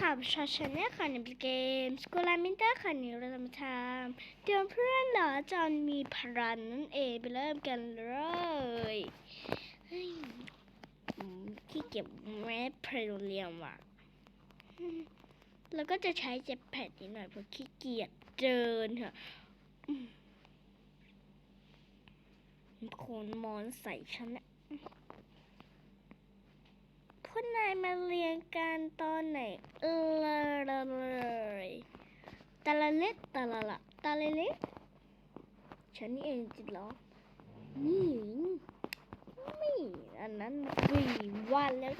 ค่ะชาชาแนลค่ะในเกมสกูลามินเตอร์ค่ะนี่เราจะมาทำเตรียมเพื่อนเหรอจอนมีพลันนั่นเองไปเริ่มกันเลยให้ขี้เกียจแม่เพลเรียมว่ะแล้วก็จะใช้เจ็ตแพดนิดหน่อยเพราะขี้เกียจเดินค่ะอืมโคนมอนใส่ฉันนะ พวกนายมาเรียนกันตอนไหน เออเลยตาละเล็ดตาละละตาละเล็ดฉันนี่เองจิตหรอนี่นี่อันนั้นสี่วันแล้ว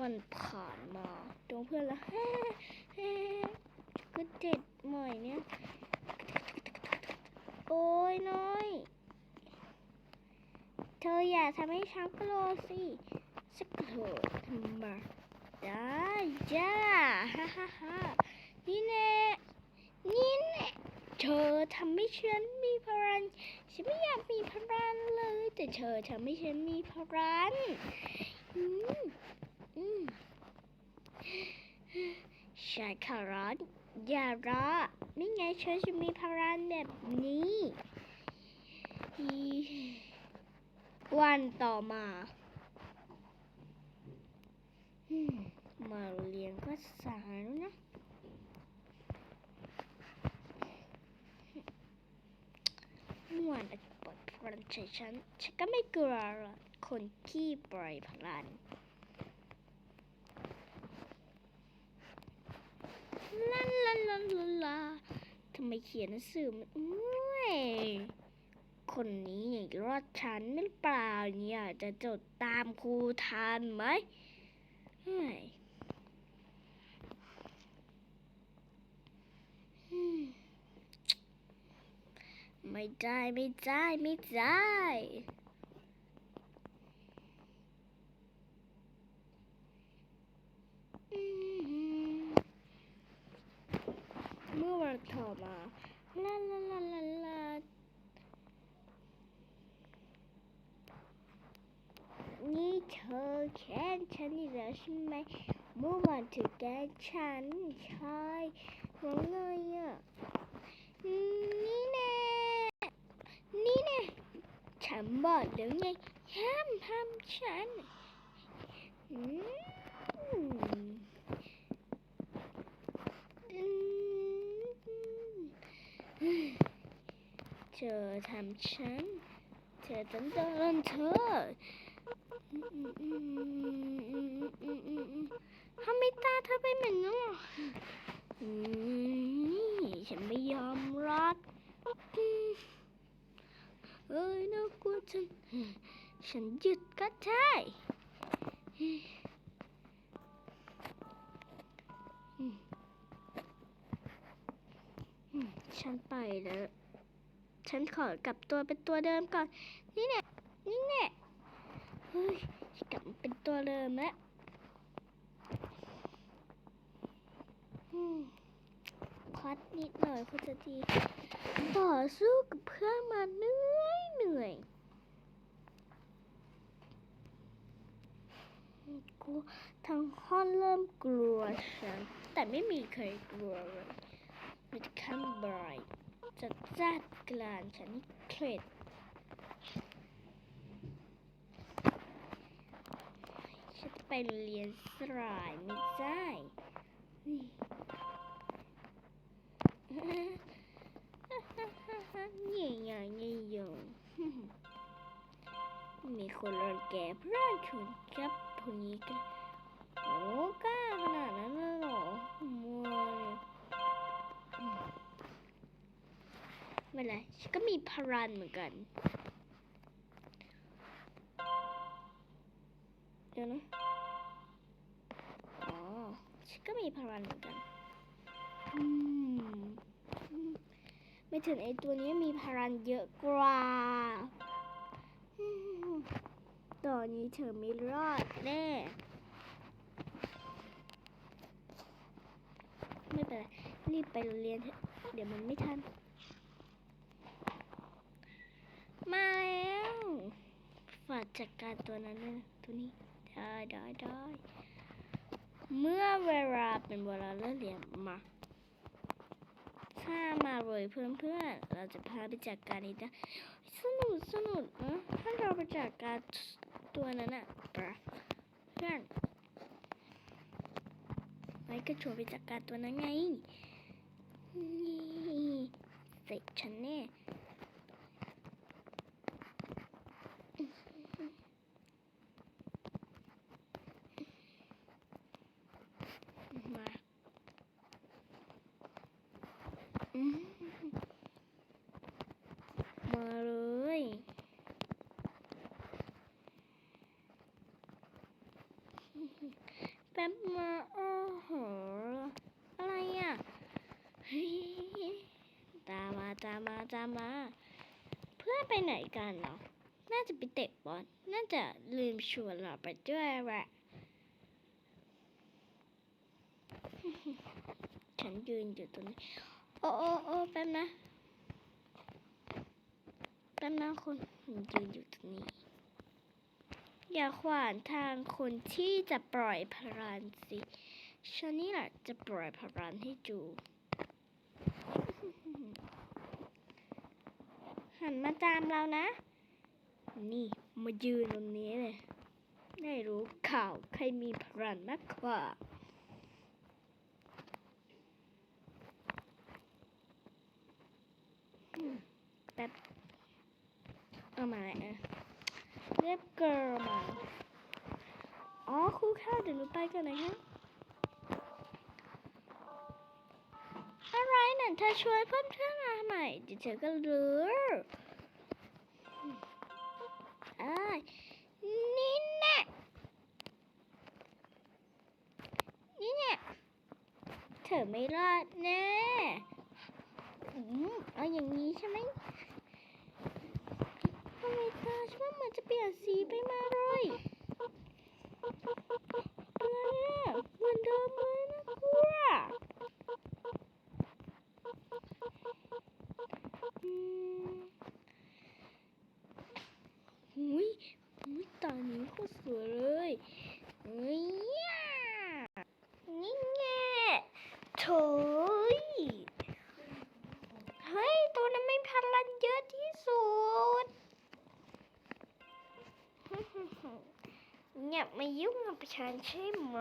วันผ่านมาดวงเพื่อนละฮ่าฮ่ก็เจ็ด หน่อยเนี่ย โอ้ยน้อย เธออย่าทำให้ฉันกลัวสิสักเถอะทำมาได้จ้าฮ่าฮ่าฮ่านี่แน่นี่แน่เธอทำให้ฉันมีพลังฉันไม่อยากมีพลังเลย แต่เธอทำให้ฉันมีพลังอืมอืมใช่ค่ะร้อน อย่ารอนี่ไงเธอจะมีพลังแบบนี้ วันต่อมา มาเรียนก็สายแล้วนะเมื่อวานปล่อยพลังใส่ฉัน ฉันก็ไม่กลัวหรอกคนที่ปล่อยพลัง ลาลาลาลาลาทำไมเขียนหนังสือมันอุ้ยคนนี้ย่างรอดฉันหรือเปล่าเนี่ย จะจดตามครูทันไหมเฮ้ยอืมไม่ได้ไม่ได้ไม่ได้อืมเมื่อวัน ต่อมาลาลาลาลาลานี่เธอแค้นฉันอีกแล้วใช่ไหมเมื่อวานเธอแกล้งฉันใช่ว่าไงอะนี่แน่นี่แน่ฉันบอกแล้วไงห้ามทำฉันอืมอืม เธอทำฉัน เธอต้องโดนเธออืมอืมอืมอืมอืมอืมอืมทำไมตาเธอเป็นแบบนั้นอ่ฉันไม่ยอมรับอืมเอ้ยน่ากลัวจังฉันหยุดก็ได้ฉันไปแล้ว ฉันขอกลับตัวเป็นตัวเดิมก่อน นี่แน่นี่แน่เฮ้ยกลับเป็นตัวเดิมแล้วพัดนิดหน่อยก็จะดีต่อสู้กับเพื่อนมาเหนื่อยเหนื่อยกลัวทั้งห้องเริ่มกลัวฉันแต่ไม่มีใครกลัวเลยมีแต่ ขั้นบรายจะจัดกลานฉันนี่เครดฉันไปเรียนสลายไม่ได้นี่นี่ยังนี่ยังมีคนรังแกเพื่อนชวนจับผู้นี้กันโอ้ก ไม่เป็นไรฉันก็มีพลังเหมือนกัน เดี๋ยวนะ อ๋อ ฉันก็มีพลังเหมือนกัน อืม ไม่ถึงไอตัวนี้มีพลังเยอะกว่าตอนนี้เธอไม่รอดแน่ไม่เป็นไรรีบไปโรงเรียนเถอะเดี๋ยวมันไม่ทัน มาแล้วฝาจัดการตัวนั้นนะตัวนี้ได้ได้ได้เมื่อเวลาเป็นเวลาเลิกเรียนมาถ้ามาเลยเพื่อนๆเราจะพาไปจัดการอีกนะสนุกสนุกนะถ้าเราไปจัดการตัวนั้นอะปะเพื่อนไว้ก็ชวนไปจัดการตัวนั้นไงนี่เสร็จฉันแน่มาอืมมาเลยแป๊บมาโอ้โห อะไรอะ เฮ้ยตามมา ตามมาตามมา เพื่อนไปไหนกันเนาะน่าจะไปเตะบอลน่าจะลืมชวนเราไปด้วยแหละฉันยืนอยู่ตรงนี้ โอ้โอ้โอ้แป๊บนะแป๊บนะคุณผมยืนอยู่ตรงนี้ อย่าขวางทางคนที่จะปล่อยพลังสิฉันนี่แหละจะปล่อยพลังให้จู หันมาตามเรานะ นี่มายืนตรงนี้เลยได้รู้ข่าวใครมีพลังมากกว่าแป๊บเอามาเลยอะเรียบเกิร์มา อ๋อครูค่ะเดี๋ยวหนูไปก่อนนะคะ อะไรน่ะเธอชวนเพื่อนเพื่อนมาทำไมเดี๋ยวเธอก็รู้อ่านี่แน่นี่แน่เธอไม่รอดแน่อืมเอาอย่างนี้ใช่ไหมทำไมตาฉันว่าเหมือนจะเปลี่ยนสีไปมาเลยอะไรอะเหมือนเดิมเลยนะกลัว อืมหุยหุยตานี้โคตรสวยเลยเฮ้ยย่านี่ไงโถยเฮ้ย ตัวนั้นไม่พลังเยอะที่สุดอย่ามายุ่งกับฉันใช่ไหม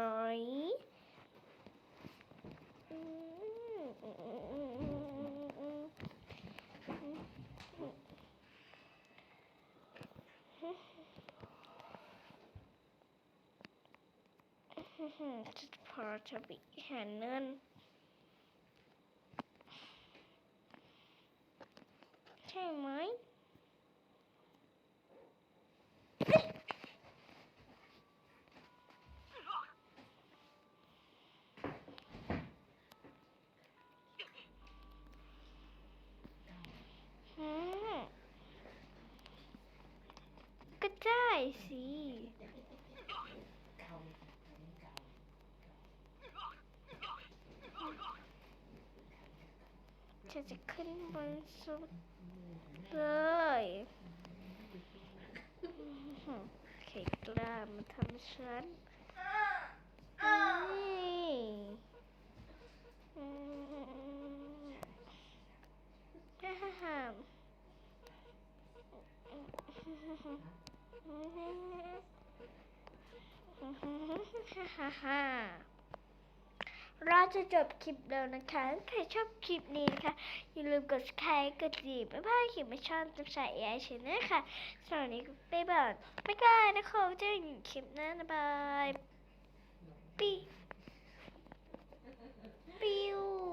จะพอจะไปหาเงินใช่ไหมก็ได้สิ ฉันจะขึ้นบนสุดเลยอื้อหือใครกล้ามาทำฉันนี่อืมฮ่าฮ่าฮ่าฮ่าฮ่าฮ่า เราจะจบคลิปแล้วนะคะ ใครชอบคลิปนี้นะคะ อย่าลืมกดสไครต์กดดีไม่พลาดคลิปไม่ชอบจะใส่ไอชนะค่ะสำหรับนี้บ๊ายบายบ๊ายบานะคะเจอกันคลิปหน้านะบายปี ปิว